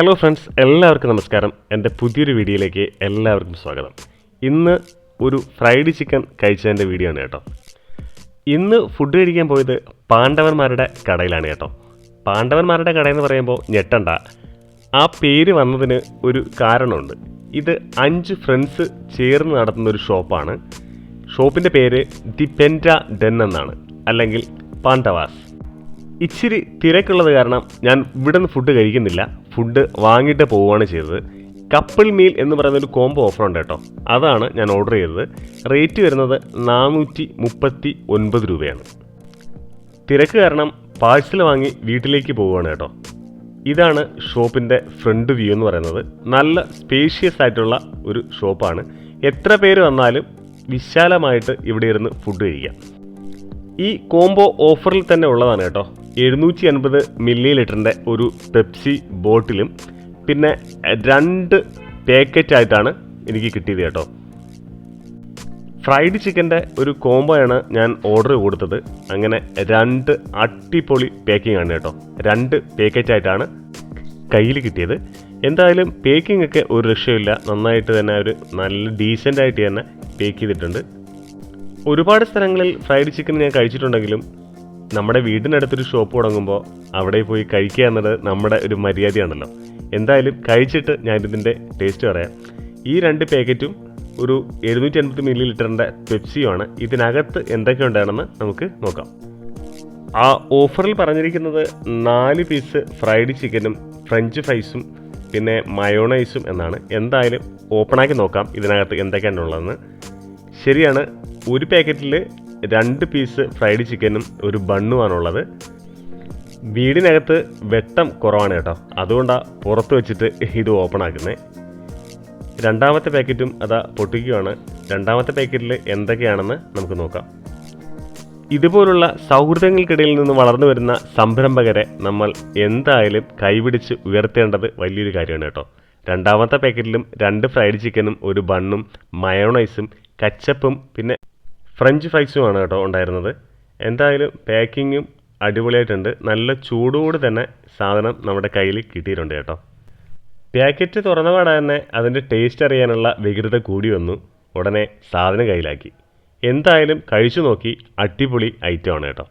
Hello friends എല്ലാവർക്കും നമസ്കാരം. എന്റെ പുതിയൊരു വീഡിയോയിലേക്ക് എല്ലാവർക്കും സ്വാഗതം. ഇന്ന് ഒരു ഫ്രൈഡ് ചിക്കൻ കഴിച്ചതിന്റെ വീഡിയോ ആണ് കേട്ടോ. ഇന്ന് ഫുഡ് കഴിക്കാൻ പോയത് പാണ്ഡവന്മാരുടെ കടയിലാണ് കേട്ടോ. പാണ്ഡവന്മാരുടെ കടയെന്ന് പറയുമ്പോൾ ഞെട്ടണ്ട. ആ പേര് വന്നതിന് ഒരു കാരണമുണ്ട്. ഇത് അഞ്ച് ഫ്രണ്ട്സ് ചേർന്ന് നടത്തുന്ന ഒരു ഷോപ്പാണ്. ഷോപ്പിന്റെ പേര് ദി പെന്റ ഡെൻ എന്നാണ്. അല്ലെങ്കിൽ പാണ്ഡവാസ്. ഇച്ചിരി തിരക്കുള്ളത് കാരണം ഞാൻ ഇവിടെ നിന്ന് ഫുഡ് കഴിക്കുന്നില്ല. ഫുഡ് വാങ്ങിയിട്ട് പോവുകയാണ് ചെയ്തത്. കപ്പിൾ മീൽ എന്ന് പറയുന്ന ഒരു കോംബോ ഓഫർ ഉണ്ട് കേട്ടോ. അതാണ് ഞാൻ ഓർഡർ ചെയ്തത്. റേറ്റ് വരുന്നത് നാനൂറ്റി മുപ്പത്തി ഒൻപത് രൂപയാണ്. തിരക്ക് കാരണം പാഴ്സൽ വാങ്ങി വീട്ടിലേക്ക് പോവുകയാണ് കേട്ടോ. ഇതാണ് ഷോപ്പിന്റെ ഫ്രണ്ട് വ്യൂ എന്ന് പറയുന്നത്. നല്ല സ്പേഷ്യസ് ആയിട്ടുള്ള ഒരു ഷോപ്പാണ്. എത്ര പേര് വന്നാലും വിശാലമായിട്ട് ഇവിടെ ഇരുന്ന് ഫുഡ് കഴിക്കാം. ഈ കോംബോ ഓഫറിൽ തന്നെ ഉള്ളതാണ് കേട്ടോ. എഴുന്നൂറ്റി അൻപത് മില്ലി ലിറ്ററിന്റെ ഒരു പെപ്സി ബോട്ടിലും പിന്നെ രണ്ട് പാക്കറ്റ് ആയിട്ടാണ് എനിക്ക് കിട്ടിയത് കേട്ടോ. ഫ്രൈഡ് ചിക്കന്റെ ഒരു കോംബോയാണ് ഞാൻ ഓർഡർ കൊടുത്തത്. അങ്ങനെ രണ്ട് അട്ടിപ്പൊളി പാക്കിംഗ് ആണ് കേട്ടോ. രണ്ട് പാക്കറ്റ് ആയിട്ടാണ് കയ്യിൽ കിട്ടിയത്. എന്തായാലും പേക്കിംഗ് ഒക്കെ ഒരു രക്ഷയില്ല നന്നായിട്ട് തന്നെ ഒരു നല്ല ഡീസന്റ് ആയിട്ട് തന്നെ പേക്ക് ചെയ്തിട്ടുണ്ട്. ഒരുപാട് സ്ഥലങ്ങളിൽ ഫ്രൈഡ് ചിക്കൻ ഞാൻ കഴിച്ചിട്ടുണ്ടെങ്കിലും നമ്മുടെ വീടിനടുത്തൊരു ഷോപ്പ് തുടങ്ങുമ്പോൾ അവിടെ പോയി കഴിക്കുക എന്നത് നമ്മുടെ ഒരു മര്യാദയാണല്ലോ. എന്തായാലും കഴിച്ചിട്ട് ഞാനിതിന്റെ ടേസ്റ്റ് പറയാം. ഈ രണ്ട് പാക്കറ്റും ഒരു എഴുന്നൂറ്റി അൻപത് മില്ലി ലിറ്ററിന്റെ പെപ്സിയുമാണ് ഇതിനകത്ത് എന്തൊക്കെ ഉണ്ടാണെന്ന് നമുക്ക് നോക്കാം. ആ ഓഫറിൽ പറഞ്ഞിരിക്കുന്നത് നാല് പീസ് ഫ്രൈഡ് ചിക്കനും ഫ്രഞ്ച് ഫ്രൈസും പിന്നെ മയോണൈസും എന്നാണ്. എന്തായാലും ഓപ്പണാക്കി നോക്കാം ഇതിനകത്ത് എന്തൊക്കെയാണ് ഉള്ളതെന്ന്. ശരിയാണ് ഒരു പാക്കറ്റിൽ രണ്ട് പീസ് ഫ്രൈഡ് ചിക്കനും ഒരു ബണ്ണുമാണുള്ളത് വീടിനകത്ത് വെട്ടം കുറവാണ് കേട്ടോ. അതുകൊണ്ടാണ് പുറത്ത് വെച്ചിട്ട് ഇത് ഓപ്പൺ ആക്കുന്നത് രണ്ടാമത്തെ പാക്കറ്റും അതാ പൊട്ടിക്കുകയാണ് രണ്ടാമത്തെ പാക്കറ്റിൽ എന്തൊക്കെയാണെന്ന് നമുക്ക് നോക്കാം. ഇതുപോലുള്ള സൗഹൃദങ്ങൾക്കിടയിൽ നിന്ന് വളർന്നു വരുന്ന സംരംഭകരെ നമ്മൾ എന്തായാലും കൈപിടിച്ച് ഉയർത്തേണ്ടത് വലിയൊരു കാര്യമാണ് കേട്ടോ. രണ്ടാമത്തെ പാക്കറ്റിലും രണ്ട് ഫ്രൈഡ് ചിക്കനും ഒരു ബണ്ണും മയോണൈസും കച്ചപ്പും പിന്നെ ഫ്രഞ്ച് ഫ്രൈസുമാണ് കേട്ടോ ഉണ്ടായിരുന്നത്. എന്തായാലും പാക്കിങ്ങും അടിപൊളിയായിട്ടുണ്ട്. നല്ല ചൂടോട് തന്നെ സാധനം നമ്മുടെ കയ്യിൽ കിട്ടിയിട്ടുണ്ട് കേട്ടോ. പാക്കറ്റ് തുറന്നപാടെ തന്നെ അതിന്റെ ടേസ്റ്റ് അറിയാനുള്ള വ്യഗ്രത കൂടി വന്നു. ഉടനെ സാധനം കയ്യിലാക്കി. എന്തായാലും കഴിച്ചു നോക്കി അടിപൊളി ഐറ്റമാണ് കേട്ടോ.